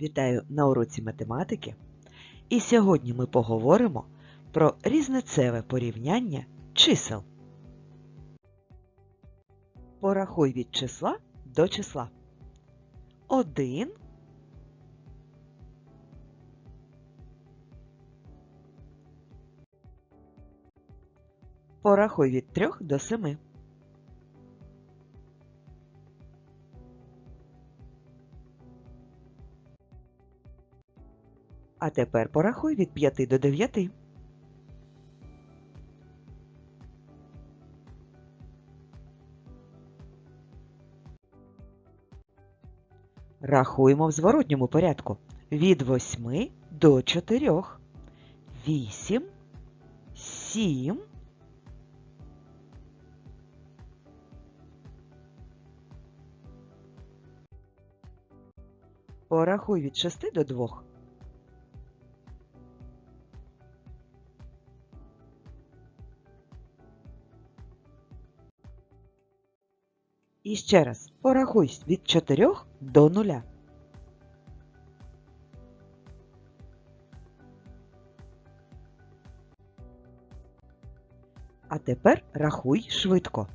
Вітаю на уроці математики. І сьогодні ми поговоримо про різницеве порівняння чисел. Порахуй від числа до числа. 1 Порахуй від 3 до 7. А тепер порахуй від 5 до 9. Рахуємо в зворотньому порядку. Від 8 до 4. 8, 7, Порахуй від 6 до 2. І ще раз порахуй від 4 до 0. А тепер рахуй швидко.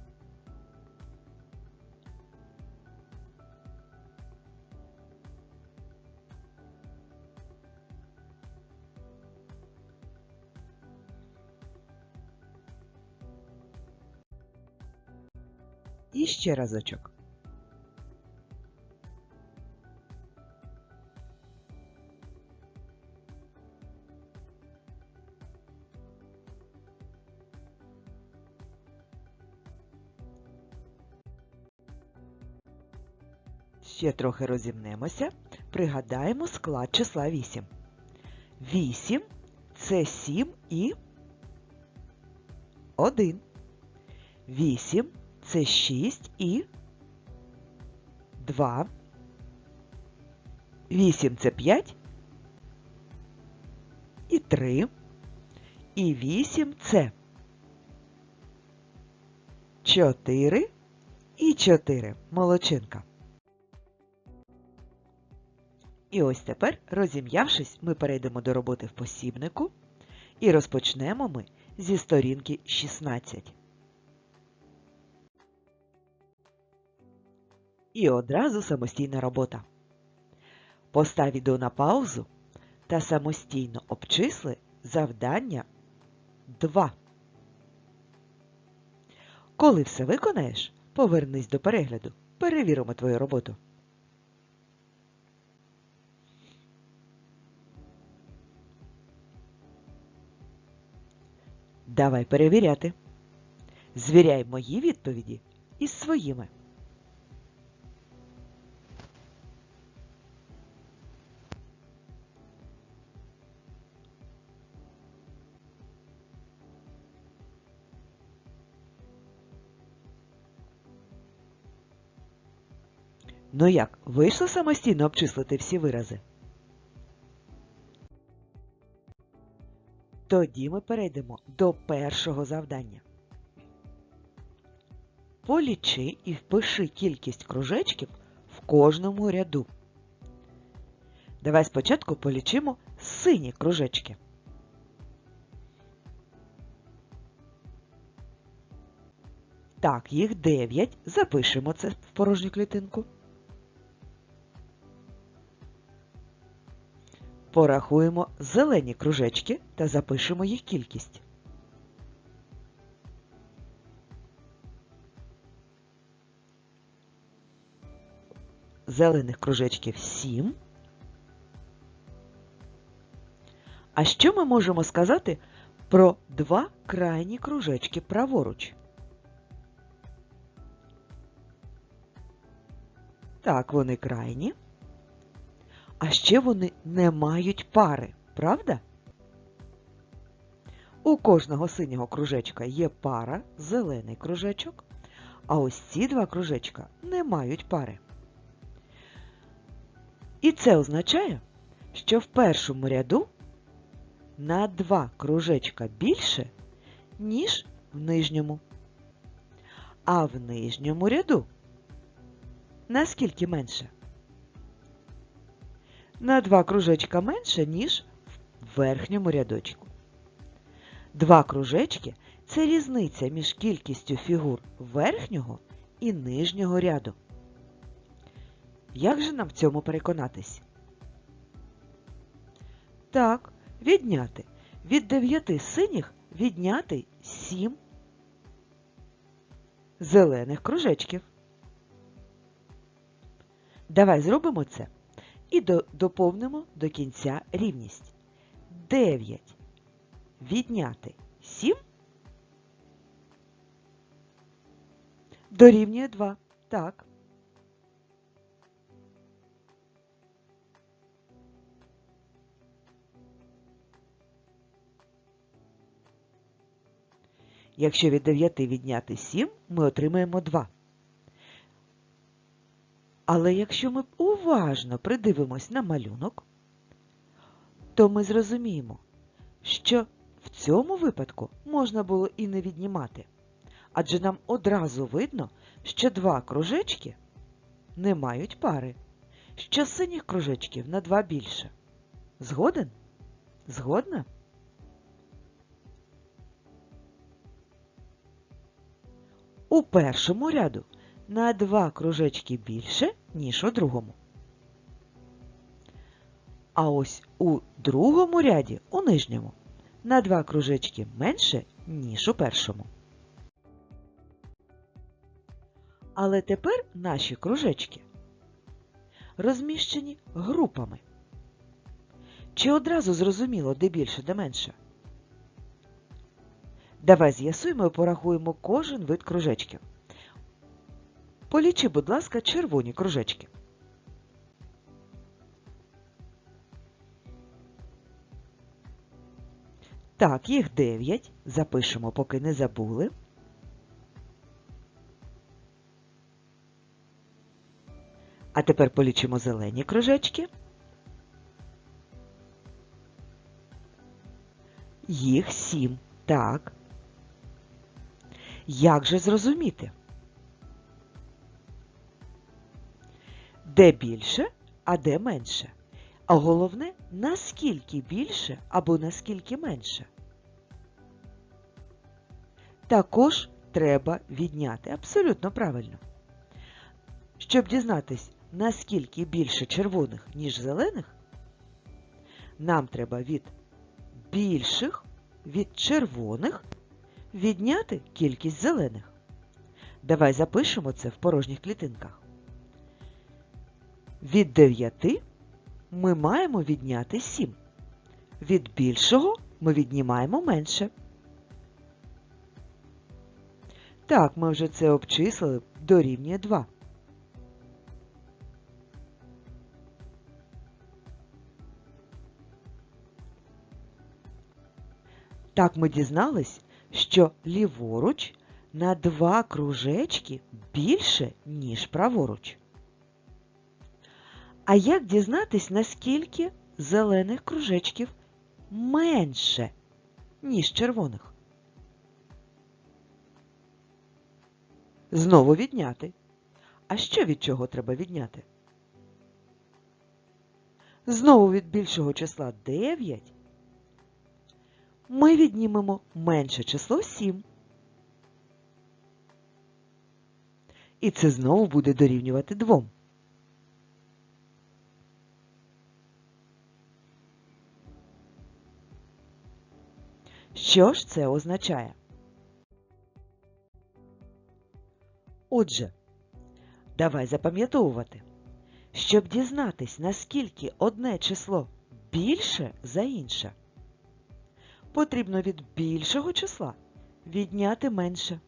Ще разочок. Ще трохи розімнемося, пригадаємо склад числа 8. 8 це 7 і 1. 8 це 6 і 2. 8 це 5 і 3. І 8 це 4 і 4. Молодчинка. І ось тепер, розім'явшись, ми перейдемо до роботи в посібнику і розпочнемо ми зі сторінки 16. І одразу самостійна робота. Постав відео на паузу та самостійно обчисли завдання 2. Коли все виконаєш, повернись до перегляду. Перевіримо твою роботу. Давай перевіряти. Звіряй мої відповіді із своїми. Ну як, вийшло самостійно обчислити всі вирази? Тоді ми перейдемо до першого завдання. Полічи і впиши кількість кружечків в кожному ряду. Давай спочатку полічимо сині кружечки. Так, їх 9. Запишемо це в порожню клітинку. Порахуємо зелені кружечки та запишемо їх кількість. Зелених кружечків 7. А що ми можемо сказати про два крайні кружечки праворуч? Так, вони крайні. А ще вони не мають пари, правда? У кожного синього кружечка є пара, зелений кружечок, а ось ці два кружечка не мають пари. І це означає, що в першому ряду на два кружечка більше, ніж в нижньому. А в нижньому ряду наскільки менше? На два кружечка менше, ніж в верхньому рядочку. Два кружечки це різниця між кількістю фігур верхнього і нижнього ряду. Як же нам в цьому переконатись? Так, відняти. Від дев'яти синіх відняти сім зелених кружечків. Давай зробимо це і до, доповнимо до кінця рівність. 9 відняти 7 дорівнює 2. Так. Якщо від 9 відняти 7, ми отримаємо 2. Але якщо ми уважно придивимось на малюнок, то ми зрозуміємо, що в цьому випадку можна було і не віднімати, адже нам одразу видно, що два кружечки не мають пари, що синіх кружечків на два більше. Згоден? Згодна? У першому ряду на два кружечки більше, ніж у другому. А ось у другому ряді, у нижньому, на два кружечки менше, ніж у першому. Але тепер наші кружечки розміщені групами. Чи одразу зрозуміло, де більше, де менше? Давай з'ясуємо і порахуємо кожен вид кружечків. Полічи, будь ласка, червоні кружечки. Так, їх 9. Запишемо, поки не забули. А тепер полічимо зелені кружечки. Їх 7. Так. Як же зрозуміти? Де більше, а де менше? А головне, наскільки більше або наскільки менше. Також треба відняти. Абсолютно правильно. Щоб дізнатись, наскільки більше червоних, ніж зелених, нам треба від більших, від червоних відняти кількість зелених. Давай запишемо це в порожніх клітинках. Від 9 ми маємо відняти 7. Від більшого ми віднімаємо менше. Так, ми вже це обчислили дорівнює 2. Так ми дізнались, що ліворуч на два кружечки більше, ніж праворуч. А як дізнатись, наскільки зелених кружечків менше, ніж червоних? Знову відняти. А що від чого треба відняти? Знову від більшого числа 9 ми віднімемо менше число 7. І це знову буде дорівнювати 2. Що ж це означає? Отже, давай запам'ятовувати, щоб дізнатись, наскільки одне число більше за інше, потрібно від більшого числа відняти менше.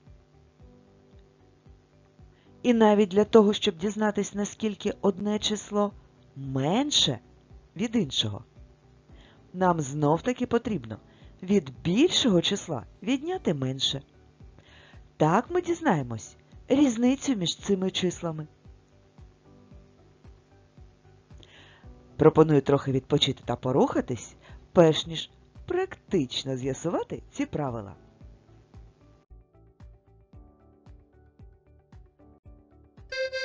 І навіть для того, щоб дізнатись, наскільки одне число менше від іншого, нам знов-таки потрібно від більшого числа відняти менше. Так ми дізнаємось різницю між цими числами. Пропоную трохи відпочити та порухатись, перш ніж практично з'ясувати ці правила.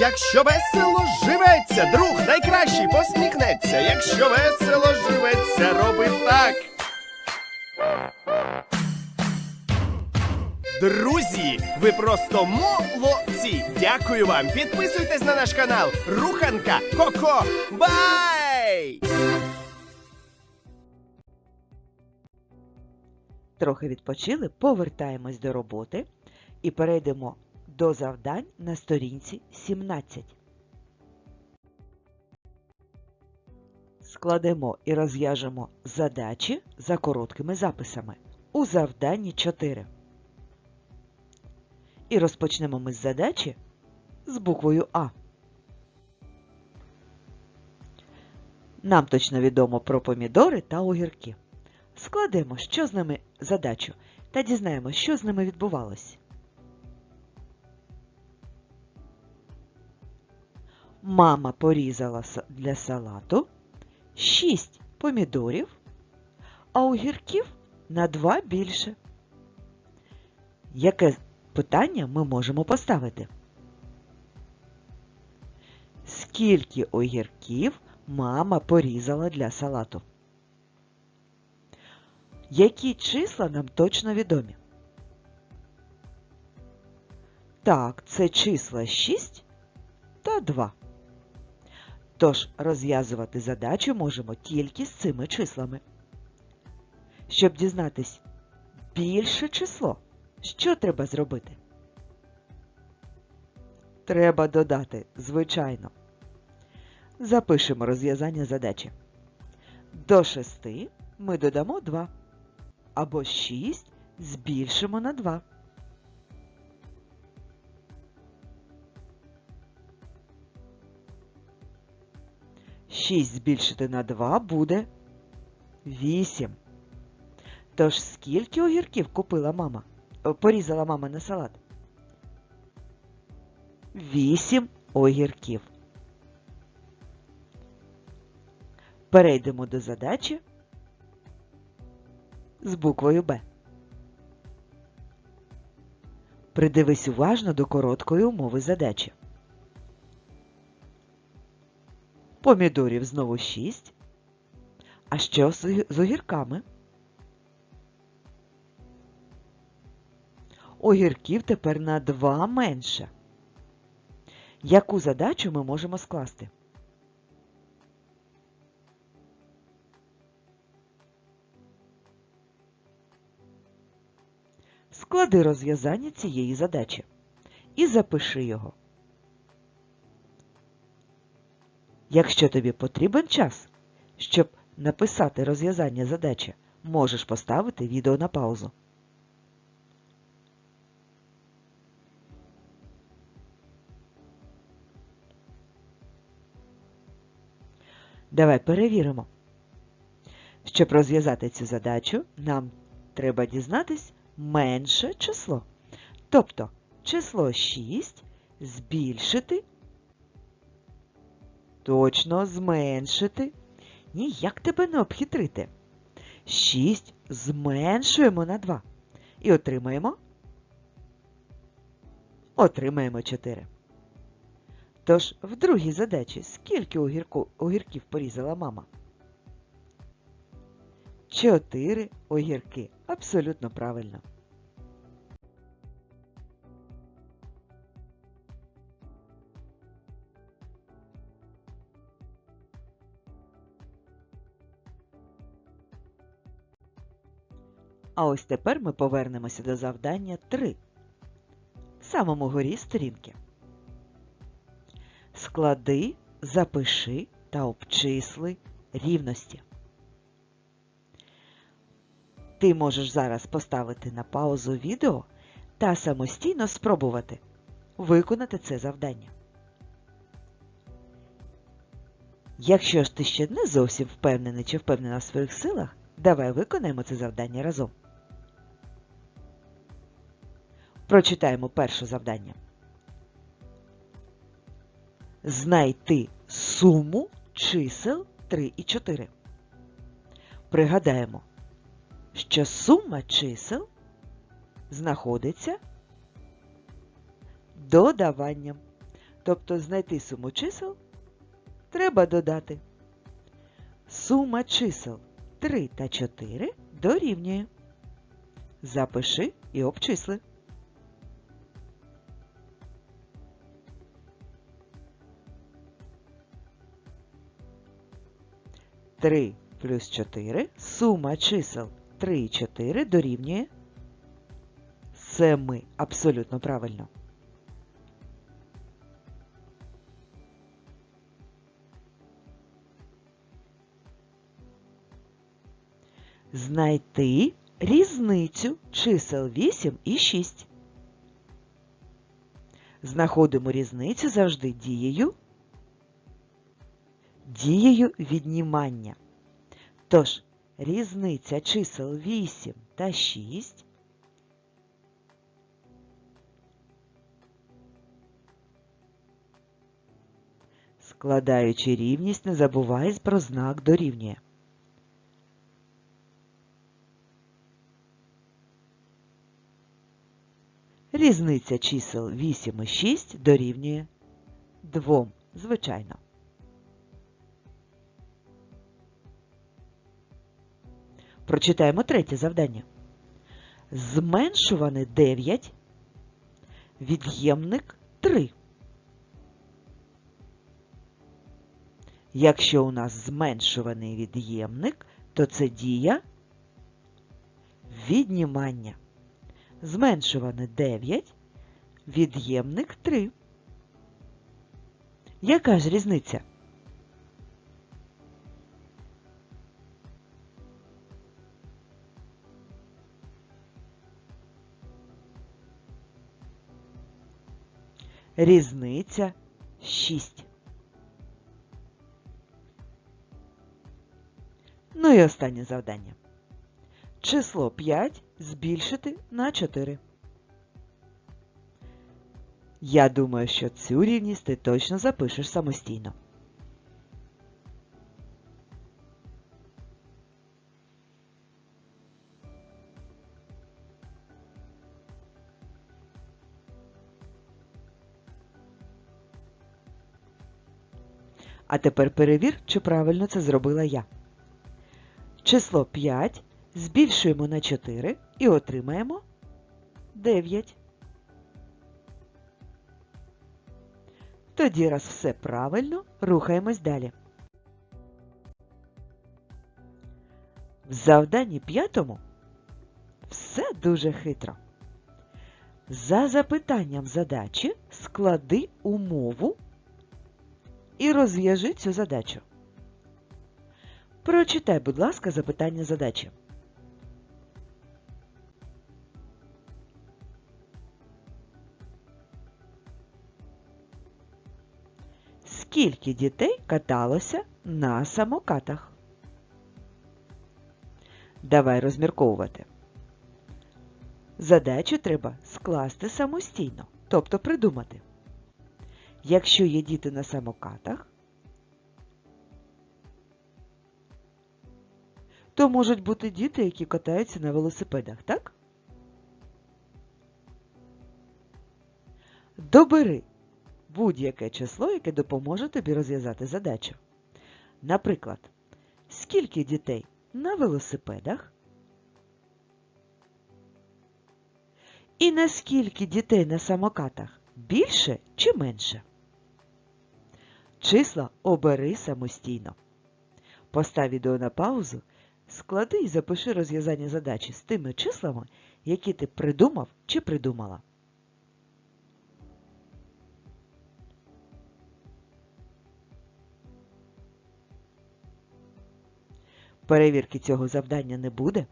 Якщо весело живеться, друг найкращий посміхнеться. Якщо весело живеться, роби так. Друзі, ви просто молодці! Дякую вам! Підписуйтесь на наш канал Руханка Коко. Бай! Трохи відпочили, повертаємось до роботи і перейдемо до завдань на сторінці 17. Складемо і розв'яжемо задачі за короткими записами у завданні 4. І розпочнемо ми з задачі з буквою А. Нам точно відомо про помідори та огірки. Складемо, що з ними задачу, та дізнаємось, що з ними відбувалося. Мама порізала для салату 6 помідорів, а огірків на 2 більше. Яке питання ми можемо поставити? Скільки огірків мама порізала для салату? Які числа нам точно відомі? Так, це числа 6 та 2. Тож розв'язувати задачу можемо тільки з цими числами. Щоб дізнатись більше число, що треба зробити? Треба додати, звичайно. Запишемо розв'язання задачі. До 6 ми додамо 2. Або 6 збільшимо на 2. Шість збільшити на 2 буде 8. Тож скільки огірків купила мама? Порізала мама на салат? 8 огірків. Перейдемо до задачі з буквою Б. Придивись уважно до короткої умови задачі. Помідорів знову 6. А що з огірками? Огірків тепер на 2 менше. Яку задачу ми можемо скласти? Склади розв'язання цієї задачі і запиши його. Якщо тобі потрібен час, щоб написати розв'язання задачі, можеш поставити відео на паузу. Давай перевіримо. Щоб розв'язати цю задачу, нам треба дізнатись менше число. Тобто число 6 збільшити точно зменшити. Ніяк тебе не обхитрити. 6 зменшуємо на 2 і отримаємо отримаємо 4. Тож, в другій задачі скільки огірку, огірків порізала мама? 4 огірки. Абсолютно правильно. А ось тепер ми повернемося до завдання 3. В самому горі сторінки. Склади, запиши та обчисли рівності. Ти можеш зараз поставити на паузу відео та самостійно спробувати виконати це завдання. Якщо ж ти ще не зовсім впевнений чи впевнена в своїх силах, давай виконаємо це завдання разом. Прочитаємо перше завдання. Знайти суму чисел 3 і 4. Пригадаємо, що сума чисел знаходиться додаванням. Тобто знайти суму чисел треба додати. Сума чисел 3 та 4 дорівнює. Запиши і обчисли. Три плюс 4. Сума чисел 3 і 4 дорівнює 7. Абсолютно правильно. Знайти різницю чисел 8 і 6. Знаходимо різницю завжди дією дією віднімання. Тож, різниця чисел 8 та 6 складаючи рівність, не забувай про знак дорівнює. Різниця чисел 8 і 6 дорівнює 2, звичайно. Прочитаємо третє завдання. Зменшуване 9, від'ємник 3. Якщо у нас зменшуваний від'ємник, то це дія віднімання. Зменшуване 9, від'ємник 3. Яка ж різниця? Різниця 6. Ну і останнє завдання. Число 5 збільшити на 4. Я думаю, що цю рівність ти точно запишеш самостійно. А тепер перевір, чи правильно це зробила я. Число 5 збільшуємо на 4 і отримаємо 9. Тоді, раз все правильно, рухаємось далі. В завданні п'ятому все дуже хитро. За запитанням задачі склади умову і розв'яжи цю задачу. Прочитай, будь ласка, запитання задачі. Скільки дітей каталося на самокатах. Давай розмірковувати. Задачу треба скласти самостійно, тобто придумати. Якщо є діти на самокатах, то можуть бути діти, які катаються на велосипедах, так? Добери будь-яке число, яке допоможе тобі розв'язати задачу. Наприклад, скільки дітей на велосипедах і наскільки дітей на самокатах більше чи менше? Числа обери самостійно. Постав відео на паузу, склади і запиши розв'язання задачі з тими числами, які ти придумав чи придумала. Перевірки цього завдання не буде,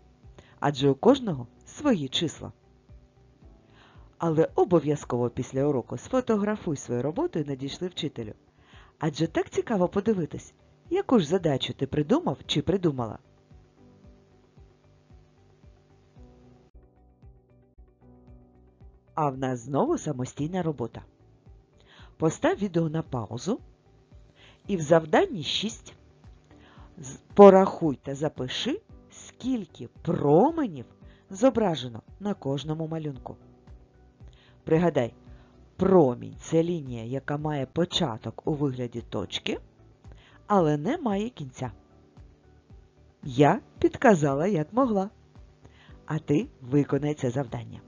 адже у кожного свої числа. Але обов'язково після уроку сфотографуй свою роботу і надійшли вчителю. Адже так цікаво подивитись, яку ж задачу ти придумав чи придумала. А в нас знову самостійна робота. Постав відео на паузу і в завданні 6 порахуй та запиши, скільки променів зображено на кожному малюнку. Пригадай, промінь це лінія, яка має початок у вигляді точки, але не має кінця. Я підказала, як могла. А ти виконай це завдання.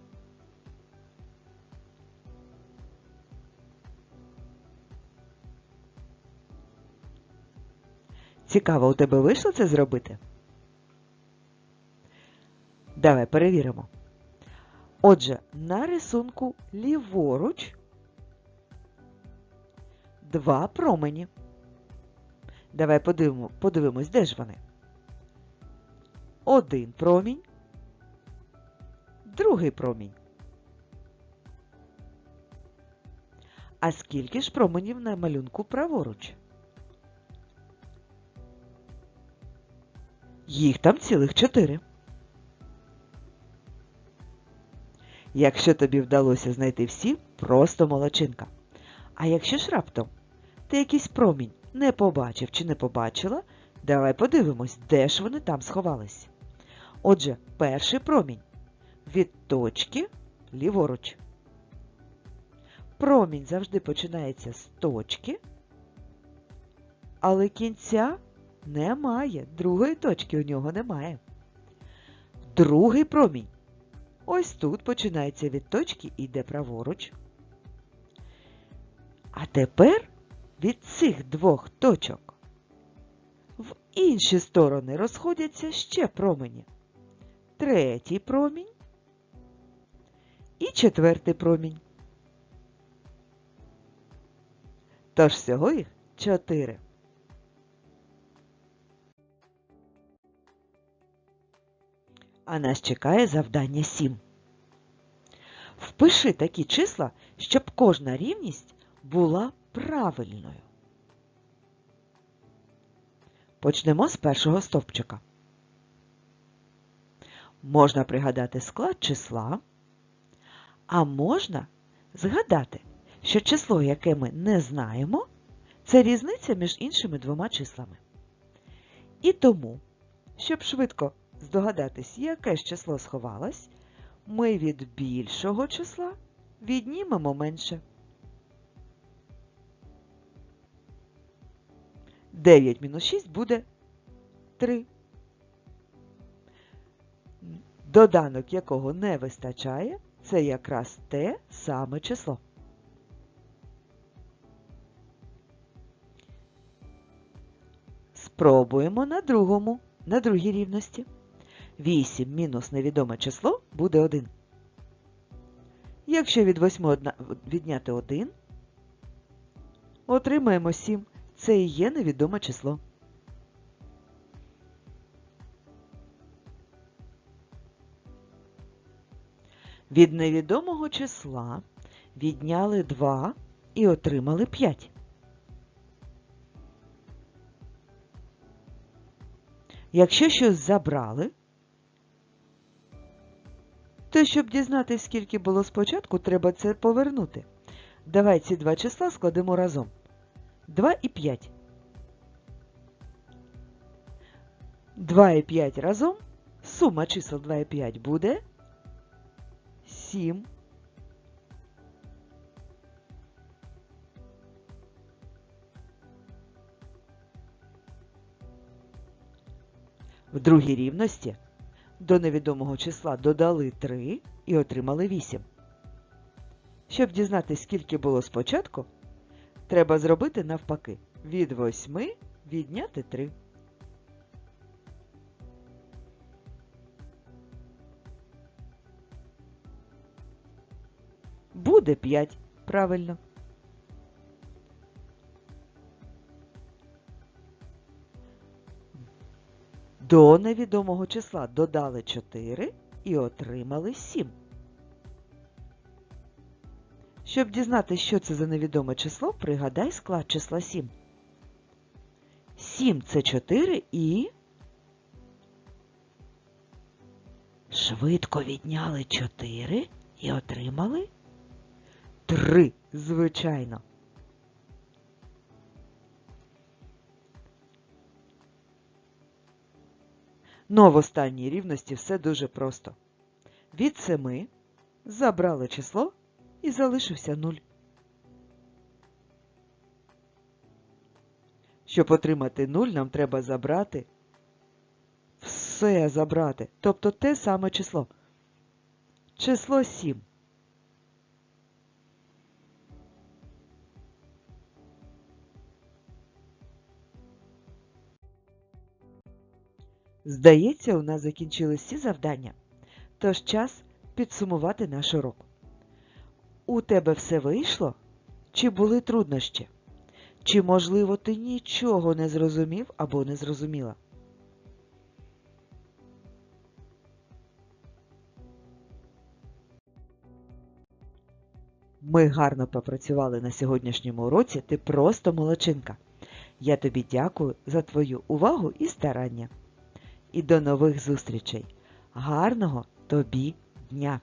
Цікаво, у тебе вийшло це зробити? Давай перевіримо. Отже, на рисунку ліворуч два промені. Давай подивимо, подивимось, де ж вони. Один промінь, другий промінь. А скільки ж променів на малюнку праворуч? Їх там цілих чотири. Якщо тобі вдалося знайти всі, просто молодчинка. А якщо ж раптом ти якийсь промінь не побачив чи не побачила, давай подивимось, де ж вони там сховались. Отже, перший промінь від точки ліворуч. Промінь завжди починається з точки, але кінця немає. Другої точки у нього немає. Другий промінь. Ось тут починається від точки і йде праворуч. А тепер від цих двох точок в інші сторони розходяться ще промені. Третій промінь і четвертий промінь. Тож всього їх чотири. А нас чекає завдання 7. Впиши такі числа, щоб кожна рівність була правильною. Почнемо з першого стовпчика. Можна пригадати склад числа, а можна згадати, що число, яке ми не знаємо, це різниця між іншими двома числами. І тому, щоб швидко здогадатись, яке ж число сховалось, ми від більшого числа віднімемо менше. 9 мінус 6 буде 3. Доданок якого не вистачає, це якраз те саме число. Спробуємо на другому, на другій рівності. 8 мінус невідоме число буде 1. Якщо від 8 відняти 1, отримаємо 7. Це і є невідоме число. Від невідомого числа відняли 2 і отримали 5. Якщо щось забрали, то щоб дізнатися, скільки було спочатку, треба це повернути. Давай ці два числа складемо разом. 2 і 5. 2 і 5 разом. Сума чисел 2 і 5 буде 7. В другій рівності до невідомого числа додали 3 і отримали 8. Щоб дізнатися, скільки було спочатку, треба зробити навпаки. Від 8 відняти 3. Буде 5. Правильно. До невідомого числа додали 4 і отримали 7. Щоб дізнатися, що це за невідоме число, пригадай склад числа 7. 7 це 4 і. Швидко відняли 4 і отримали 3, звичайно. Ну, в останній рівності все дуже просто. Від 7 забрали число і залишився 0. Щоб отримати 0, нам треба забрати все забрати, тобто те саме число. Число 7. Здається, у нас закінчились всі завдання. Тож час підсумувати наш урок. У тебе все вийшло? Чи були труднощі? Чи, можливо, ти нічого не зрозумів або не зрозуміла? Ми гарно попрацювали на сьогоднішньому уроці. Ти просто молодчинка. Я тобі дякую за твою увагу і старання. І до нових зустрічей. Гарного тобі дня!